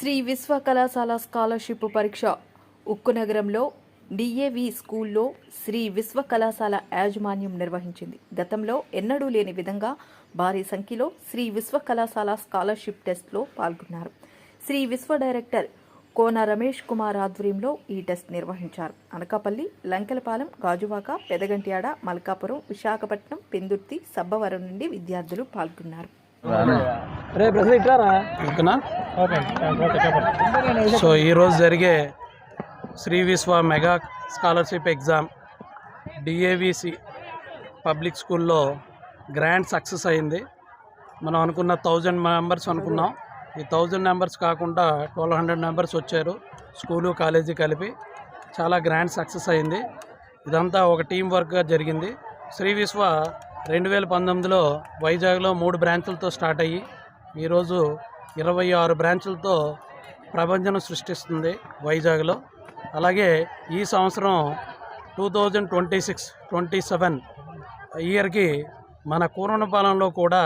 శ్రీ విశ్వ కళాశాల స్కాలర్షిప్ పరీక్ష ఉక్కు నగరంలో డిఏవి స్కూల్లో శ్రీ విశ్వ కళాశాల యాజమాన్యం నిర్వహించింది. గతంలో ఎన్నడూ లేని విధంగా భారీ సంఖ్యలో శ్రీ విశ్వ కళాశాల స్కాలర్షిప్ టెస్ట్లో పాల్గొన్నారు. శ్రీ విశ్వ డైరెక్టర్ కోన రమేష్ కుమార్ ఆధ్వర్యంలో ఈ టెస్ట్ నిర్వహించారు. అనకాపల్లి లంకెలపాలెం గాజువాక పెదగంటియాడ మల్కాపురం విశాఖపట్నం పెందుర్తి సబ్బవరం నుండి విద్యార్థులు పాల్గొన్నారు. సో ఈరోజు జరిగే Shri Vishwa mega scholarship exam DAVC public స్కూల్లో గ్రాండ్ సక్సెస్ అయింది. మనం అనుకున్న థౌజండ్ మెంబర్స్ అనుకున్నాం. ఈ థౌజండ్ మెంబర్స్ కాకుండా ట్వెల్వ్ హండ్రెడ్ మెంబర్స్ వచ్చారు స్కూలు కాలేజీ కలిపి. చాలా గ్రాండ్ సక్సెస్ అయింది. ఇదంతా ఒక టీం వర్క్గా జరిగింది. శ్రీ విశ్వ రెండు వేల పంతొమ్మిదిలో వైజాగ్లో మూడు బ్రాంచులతో స్టార్ట్ అయ్యి ఈరోజు ఇరవై ఆరు బ్రాంచులతో ప్రపంచం సృష్టిస్తుంది వైజాగ్లో. అలాగే ఈ సంవత్సరం two thousand twenty six twenty seven ఇయర్కి మన కూరణపాలెంలో కూడా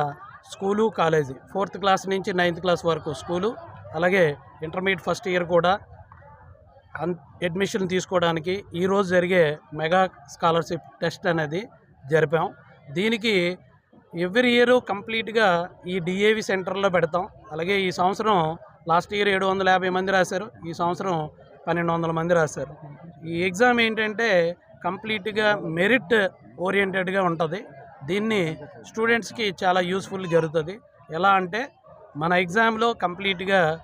స్కూలు కాలేజీ ఫోర్త్ క్లాస్ నుంచి నైన్త్ క్లాస్ వరకు స్కూలు అలాగే ఇంటర్మీడియట్ ఫస్ట్ ఇయర్ కూడా అన్ అడ్మిషన్ తీసుకోవడానికి ఈరోజు జరిగే మెగా స్కాలర్షిప్ టెస్ట్ అనేది జరిపాం. దీనికి ఎవ్రీ ఇయర్ కంప్లీట్గా ఈ డిఏవి సెంటర్లో పెడతాం. అలాగే ఈ సంవత్సరం లాస్ట్ ఇయర్ ఏడు వందల యాభై మంది రాశారు. ఈ సంవత్సరం పన్నెండు వందల మంది రాశారు. ఈ ఎగ్జామ్ ఏంటంటే కంప్లీట్గా మెరిట్ ఓరియంటెడ్గా ఉంటుంది. దీన్ని స్టూడెంట్స్కి చాలా యూస్ఫుల్ జరుగుతుంది. ఎలా అంటే మన ఎగ్జామ్లో కంప్లీట్గా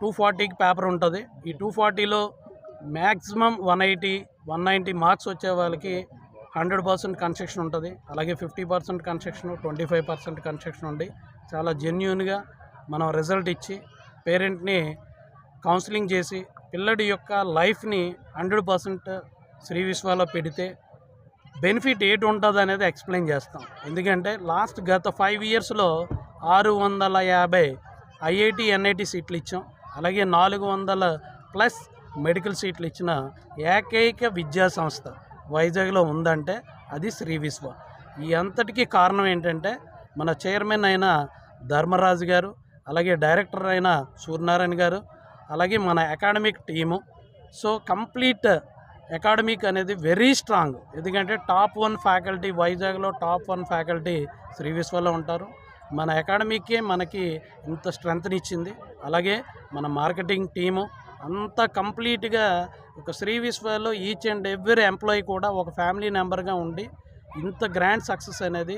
టూ ఫార్టీకి పేపర్ ఉంటుంది. ఈ two ఫార్టీలో maximum one eighty one ninety marks వచ్చే వాళ్ళకి హండ్రెడ్ పర్సెంట్ కన్స్ట్రక్షన్ ఉంటుంది. అలాగే fifty percent construction twenty five percent construction ఉండి చాలా జెన్యున్గా మనం రిజల్ట్ ఇచ్చి పేరెంట్ని కౌన్సిలింగ్ చేసి పిల్లడి యొక్క లైఫ్ని హండ్రెడ్ పర్సెంట్ శ్రీ విశ్వాలో పెడితే బెనిఫిట్ ఏటు ఉంటుంది అనేది ఎక్స్ప్లెయిన్ చేస్తాం. ఎందుకంటే లాస్ట్ గత ఫైవ్ ఇయర్స్లో ఆరు వందల యాభై ఐఐటి ఎన్ఐటి సీట్లు ఇచ్చాం. అలాగే నాలుగు వందల ప్లస్ మెడికల్ సీట్లు ఇచ్చిన ఏకైక విద్యా సంస్థ వైజాగ్లో ఉందంటే అది శ్రీ విశ్వ. ఈ అంతటికీ కారణం ఏంటంటే మన చైర్మన్ అయిన ధర్మరాజు గారు అలాగే డైరెక్టర్ అయిన సూర్యనారాయణ గారు అలాగే మన academic team. So complete academic అనేది వెరీ స్ట్రాంగ్. ఎందుకంటే టాప్ వన్ ఫ్యాకల్టీ వైజాగ్లో టాప్ వన్ ఫ్యాకల్టీ శ్రీ విశ్వలో ఉంటారు. మన అకాడమీకే మనకి ఇంత స్ట్రెంగ్త్ని ఇచ్చింది అలాగే మన మార్కెటింగ్ టీము అంత కంప్లీట్గా ఒక శ్రీ విశ్వలో ఈచ్ అండ్ ఎవ్రీ ఎంప్లాయీ కూడా ఒక ఫ్యామిలీ మెంబర్గా ఉండి ఇంత గ్రాండ్ సక్సెస్ అనేది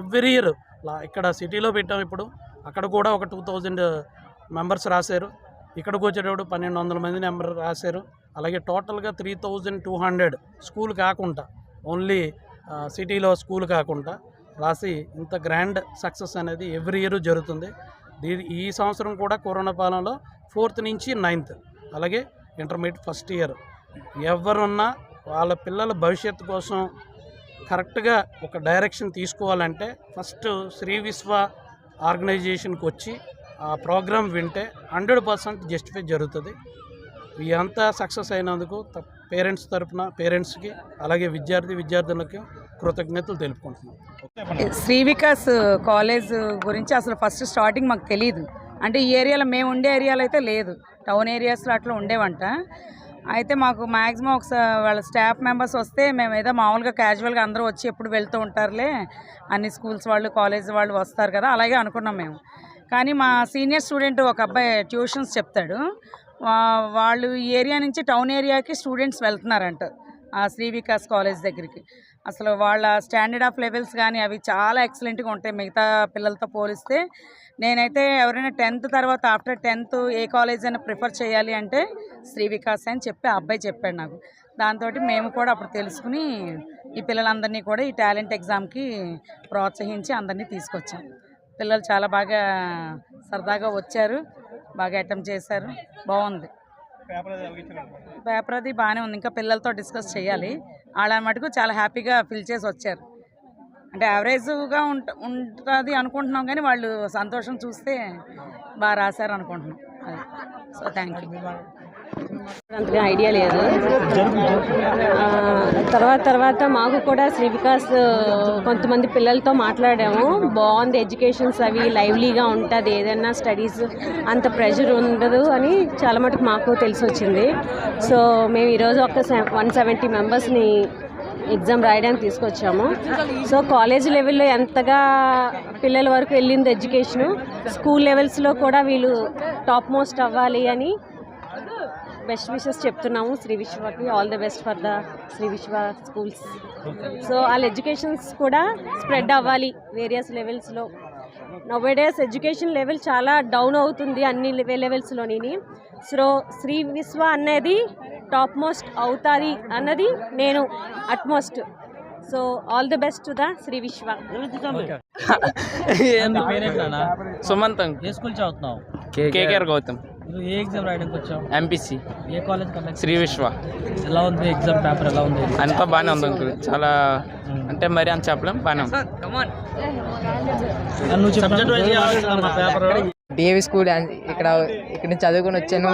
ఎవ్రీ ఇయర్ ఇక్కడ సిటీలో పెట్టాం ఇప్పుడు. అక్కడ కూడా ఒక టూ థౌజండ్ మెంబర్స్ రాశారు. ఇక్కడికి వచ్చేటప్పుడు పన్నెండు వందల మంది నెంబర్ రాశారు. అలాగే టోటల్గా three thousand two hundred school కాకుండా ఓన్లీ సిటీలో స్కూల్ కాకుండా రాసి ఇంత గ్రాండ్ సక్సెస్ అనేది ఎవ్రీ ఇయర్ జరుగుతుంది. దీ ఈ సంవత్సరం కూడా కరోనా పాలనలో ఫోర్త్ నుంచి నైన్త్ అలాగే ఇంటర్మీడియట్ ఫస్ట్ ఇయర్. ఎవరున్నా వాళ్ళ పిల్లల భవిష్యత్తు కోసం కరెక్ట్గా ఒక డైరెక్షన్ తీసుకోవాలంటే ఫస్ట్ శ్రీ విశ్వ ఆర్గనైజేషన్కి వచ్చి ఆ ప్రోగ్రామ్ వింటే హండ్రెడ్ పర్సెంట్ జస్టిఫై జరుగుతుంది. అంతా సక్సెస్ అయినందుకు పేరెంట్స్ తరపున పేరెంట్స్కి అలాగే విద్యార్థి విద్యార్థులకి కృతజ్ఞతలు తెలుపుకుంటున్నాం. శ్రీ వికాస్ కాలేజ్ గురించి అసలు ఫస్ట్ స్టార్టింగ్ మాకు తెలియదు అంటే ఈ ఏరియాలో మేము ఉండే ఏరియాలో అయితే లేదు. టౌన్ ఏరియాస్లో అట్లా ఉండేవంట. అయితే మాకు మ్యాక్సిమం ఒకసారి వాళ్ళ స్టాఫ్ మెంబర్స్ వస్తే మేము ఏదో మామూలుగా క్యాజువల్గా అందరూ వచ్చి ఎప్పుడు వెళ్తూ ఉంటారులే. అన్ని స్కూల్స్ వాళ్ళు కాలేజ్ వాళ్ళు వస్తారు కదా అలాగే అనుకున్నాం మేము. కానీ మా సీనియర్ స్టూడెంట్ ఒక అబ్బాయి ట్యూషన్స్ చెప్తాడు. వా- వాళ్ళు ఏరియా నుంచి టౌన్ ఏరియాకి స్టూడెంట్స్ వెళ్తున్నారంట. శ్రీ వికాస్ కాలేజ్ దగ్గరికి. అసలు వాళ్ళ స్టాండర్డ్ ఆఫ్ లెవెల్స్ కానీ అవి చాలా ఎక్సలెంట్గా ఉంటాయి. మిగతా పిల్లలతో పోలిస్తే నేనైతే ఎవరైనా టెన్త్ తర్వాత ఆఫ్టర్ టెన్త్ ఏ కాలేజ్ అయినా ప్రిఫర్ చేయాలి అంటే శ్రీ వికాస్ అని చెప్పి ఆ అబ్బాయి చెప్పాడు నాకు. దాంతో మేము కూడా అప్పుడు తెలుసుకుని ఈ పిల్లలందరినీ కూడా ఈ టాలెంట్ ఎగ్జామ్కి ప్రోత్సహించి అందరినీ తీసుకొచ్చాం. పిల్లలు చాలా బాగా సరదాగా వచ్చారు బాగా అటెంప్ట్ చేశారు. బాగుంది. పేపర్ అది బాగానే ఉంది. ఇంకా పిల్లలతో డిస్కస్ చేయాలి. వాళ్ళ మటుకు చాలా హ్యాపీగా ఫిల్ చేసి వచ్చారు. అంటే యావరేజ్గా ఉంట ఉంటుంది అనుకుంటున్నాం కానీ వాళ్ళు సంతోషం చూస్తే బాగా రాశారు అనుకుంటున్నాం సో థ్యాంక్ యూ అంతగా ఐడియా లేదు. తర్వాత తర్వాత మాకు కూడా శ్రీ వికాస్ కొంతమంది పిల్లలతో మాట్లాడాము. బాగుంది ఎడ్యుకేషన్స్ అవి లైవ్లీగా ఉంటుంది ఏదైనా స్టడీస్ అంత ప్రెషర్ ఉండదు అని చాలా మటుకు మాకు తెలిసి వచ్చింది సో మేము ఈరోజు ఒక వన్ సెవెంటీ మెంబర్స్ని ఎగ్జామ్ రాయడానికి తీసుకొచ్చాము. సో కాలేజ్ లెవెల్లో ఎంతగా పిల్లల వరకు వెళ్ళింది ఎడ్యుకేషను స్కూల్ లెవెల్స్లో కూడా వీళ్ళు టాప్ మోస్ట్ అవ్వాలి అని బెస్ట్ విషెస్ చెప్తున్నాము. Shri విశ్వకి all the best for the Shri Vishwa schools. So వాళ్ళ ఎడ్యుకేషన్స్ కూడా స్ప్రెడ్ అవ్వాలి వేరియస్ లెవెల్స్లో. డేస్ ఎడ్యుకేషన్ లెవెల్ చాలా డౌన్ అవుతుంది అన్ని లెవెల్స్లోని. సో శ్రీ విశ్వ అనేది టాప్ మోస్ట్ అవుతుంది అన్నది నేను utmost. So all the best to the Shri Vishwa. Sumanth A school చదువుతున్నావు? కేకేఆర్ గౌతమ్. ఏ ఎగ్జామ్ రాయడానికి వచ్చావు ఎంపీసీ ఏ కాలేజ్ శ్రీ విశ్వ. ఎలా ఉంది ఎగ్జామ్ పేపర్ ఎలా ఉంది? అంతా బాగానే ఉంది అంకుల్ చాలా అంటే మరి అంత చెప్పలేం బాగానే ఉంది. నువ్వు చెప్పిన పేపర్ డిఏవి స్కూల్ ఇక్కడ ఇక్కడ నుంచి చదువుకొని వచ్చాను.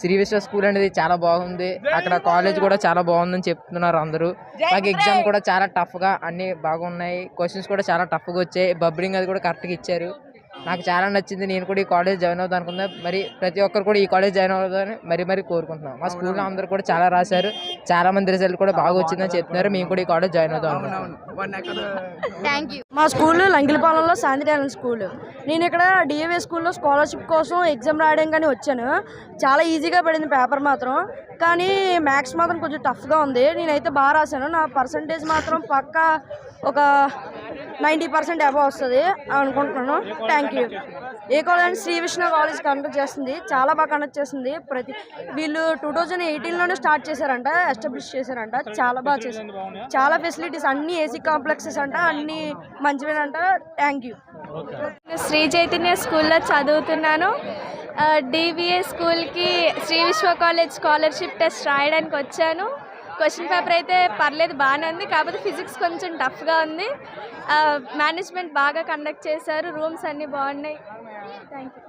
శ్రీ విశ్వ స్కూల్ అనేది చాలా బాగుంది. అక్కడ కాలేజ్ కూడా చాలా బాగుందని చెప్తున్నారు అందరూ. మాకు ఎగ్జామ్ కూడా చాలా టఫ్గా అన్నీ బాగున్నాయి. క్వశ్చన్స్ కూడా చాలా టఫ్గా వచ్చాయి. బబ్లింగ్ అది కూడా కరెక్ట్గా ఇచ్చారు. నాకు చాలా నచ్చింది. నేను కూడా ఈ కాలేజ్ జాయిన్ అవుదాం అనుకున్నా. మరి ప్రతి ఒక్కరు కూడా ఈ కాలేజ్ జాయిన్ అవుదామని మరి మరి కోరుకుంటున్నాం. మా స్కూల్లో అందరూ కూడా చాలా రాశారు. చాలా మంది రిజల్ట్ కూడా బాగా వచ్చిందని చెప్తున్నారు మేము కూడా ఈ కాలేజ్ జాయిన్ అవుదాం అనుకుంటున్నాం. మా స్కూల్ లంకిలపాలెంలో శాంతిటాలెంట్ స్కూల్ నేను ఇక్కడ డిఏవీ స్కూల్లో స్కాలర్షిప్ కోసం ఎగ్జామ్ రాయడం కానీ వచ్చాను. చాలా ఈజీగా పడింది పేపర్ మాత్రం. కానీ మ్యాథ్స్ మాత్రం కొంచెం టఫ్గా ఉంది. నేనైతే బాగా రాశాను. నా పర్సంటేజ్ మాత్రం పక్కా ఒక నైంటీ పర్సెంట్ అబవ్ వస్తుంది అనుకుంటున్నాను. థ్యాంక్ యూ ఏ కాలేజ్ అంటే శ్రీ విష్ణు కాలేజ్ కండక్ట్ చేస్తుంది. చాలా బాగా కండక్ట్ చేస్తుంది. ప్రతి వీళ్ళు టూ థౌజండ్ ఎయిటీన్లోనే స్టార్ట్ చేశారంట ఎస్టాబ్లిష్ చేశారంట. చాలా బాగా చేశారు చాలా ఫెసిలిటీస్ అన్ని ఏసీ కాంప్లెక్సెస్ అంట అన్ని మంచివేనంట. థ్యాంక్ యూ శ్రీ చైతన్య స్కూల్లో చదువుతున్నాను. డివిఏ స్కూల్కి Shri Vishwa college scholarship test రాయడానికి వచ్చాను. క్వశ్చన్ పేపర్ అయితే పర్లేదు బాగానే ఉంది. కాకపోతే ఫిజిక్స్ కొంచెం టఫ్గా ఉంది. మేనేజ్మెంట్ బాగా కండక్ట్ చేశారు. రూమ్స్ అన్నీ బాగున్నాయి. థ్యాంక్ యూ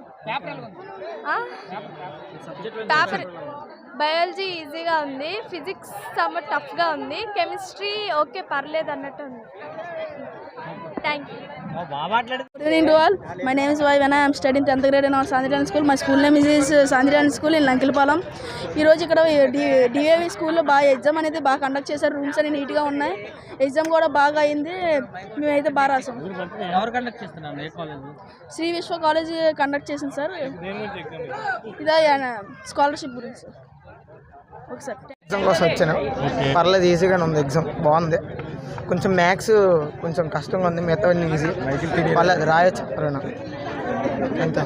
పేపర్ బయాలజీ ఈజీగా ఉంది. ఫిజిక్స్ సమ్మ టఫ్గా ఉంది. కెమిస్ట్రీ ఓకే పర్లేదు అన్నట్టు ఉంది. Thank you Good evening to all. My name is Vaivana. I am studying 10th grade in our Sandhyalan school. My school name is, is Sandhyalan school in Lankilapalem ఈరోజు ఇక్కడ DAV స్కూల్లో బాగా exam అనేది బాగా conduct చేశారు. Rooms అన్ని నీట్గా ఉన్నాయి. ఎగ్జామ్ కూడా బాగా అయింది. మేమైతే బాగా రాసాం. ఎవరు కండక్ట్ చేస్తున్నాను ఏ college Shri Vishwa college conduct చేసింది సార్. ఇదే స్కాలర్షిప్ గురించి. సార్ ఒకసారి. ఎగ్జామ్ కోసం వచ్చాను. పర్లేదు ఈజీగానే ఉంది. ఎగ్జామ్ బాగుంది. కొంచెం మ్యాథ్స్ కొంచెం కష్టంగా ఉంది మిగతా ఈజీ పర్లేదు రాయొచ్చు అంతే